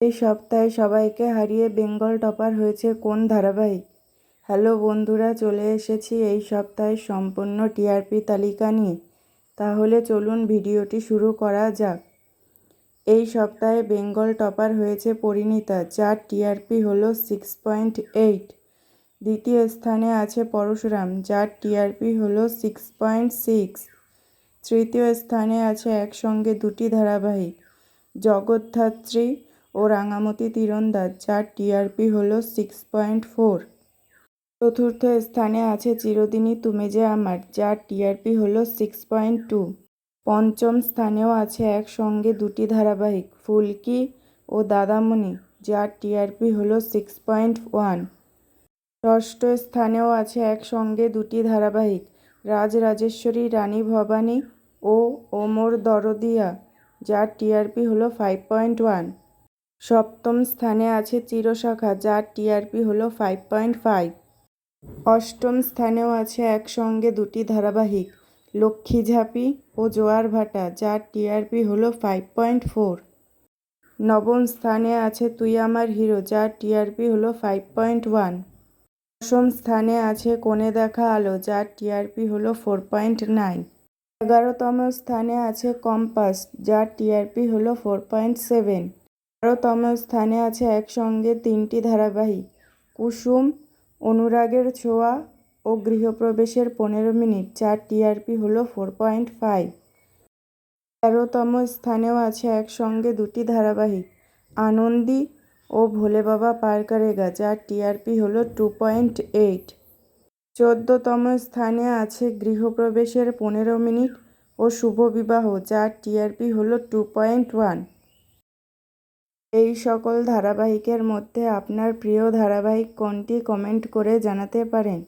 এই সপ্তাহে সবাইকে হারিয়ে বেঙ্গল টপার হয়েছে কোন ধারাবাহিক? হ্যালো বন্ধুরা, চলে এসেছি এই সপ্তাহের সম্পূর্ণ টিআরপি তালিকা নিয়ে। তাহলে চলুন ভিডিওটি শুরু করা যাক। এই সপ্তাহে বেঙ্গল টপার হয়েছে পরিণীতা, যার টিআরপি হলো সিক্স পয়েন্ট এইট। দ্বিতীয় স্থানে আছে পরশুরাম, যার টিআরপি হলো সিক্স পয়েন্ট সিক্স। তৃতীয় স্থানে আছে একসঙ্গে দুটি ধারাবাহিক, জগদ্ধাত্রী ও রাঙামতি তীরন্দাজ, যার টিআরপি হল সিক্স পয়েন্ট ফোর চতুর্থ স্থানে আছে চিরদিনই তুমি যে আমার, যার টিআরপি হল সিক্স পয়েন্ট টু পঞ্চম স্থানেও আছে একসঙ্গে দুটি ধারাবাহিক, ফুলকি ও দাদামণি, যার টিআরপি হল সিক্স পয়েন্ট ওয়ান ষষ্ঠ স্থানেও আছে একসঙ্গে দুটি ধারাবাহিক, রাজরাজেশ্বরী, রানী ভবানী ও ওমর দরদিয়া, যার টিআরপি হল ফাইভ পয়েন্ট ওয়ান সপ্তম স্থানে আছে চিরশাখা, যার টিআরপি হল ফাইভ পয়েন্ট ফাইভ অষ্টম স্থানেও আছে একসঙ্গে দুটি ধারাবাহিক, লক্ষ্মী ঝাঁপি ও জোয়ার ভাটা, যার টিআরপি হল ফাইভ পয়েন্ট ফোর নবম স্থানে আছে তুই আমার হিরো, যার টিআরপি হল ফাইভ পয়েন্ট ওয়ান দশম স্থানে আছে কোণে দেখা আলো, যার টিআরপি হল ফোর পয়েন্ট নাইন এগারোতম স্থানে আছে কম্পাস, যার টিআরপি হল ফোর পয়েন্ট সেভেন বারোতম স্থানে আছে একসঙ্গে তিনটি ধারাবাহিক। কুসুম, অনুরাগের ছোঁয়া ও গৃহপ্রবেশের পনেরো মিনিট যার টিআরপি হল ফোর পয়েন্ট ফাইভ। তেরোতম স্থানেও আছে একসঙ্গে দুটি ধারাবাহিক, আনন্দী ও ভোলে বাবা পার করেগা যার টিআরপি হল টু পয়েন্ট এইট। চোদ্দতম স্থানে আছে গৃহপ্রবেশের পনেরো মিনিট ও শুভ বিবাহ যার টিআরপি হল টু পয়েন্ট ওয়ান। এই সকল ধারাবাহিকের মধ্যে আপনার প্রিয় ধারাবাহিক কোনটি কমেন্ট করে জানাতে পারেন।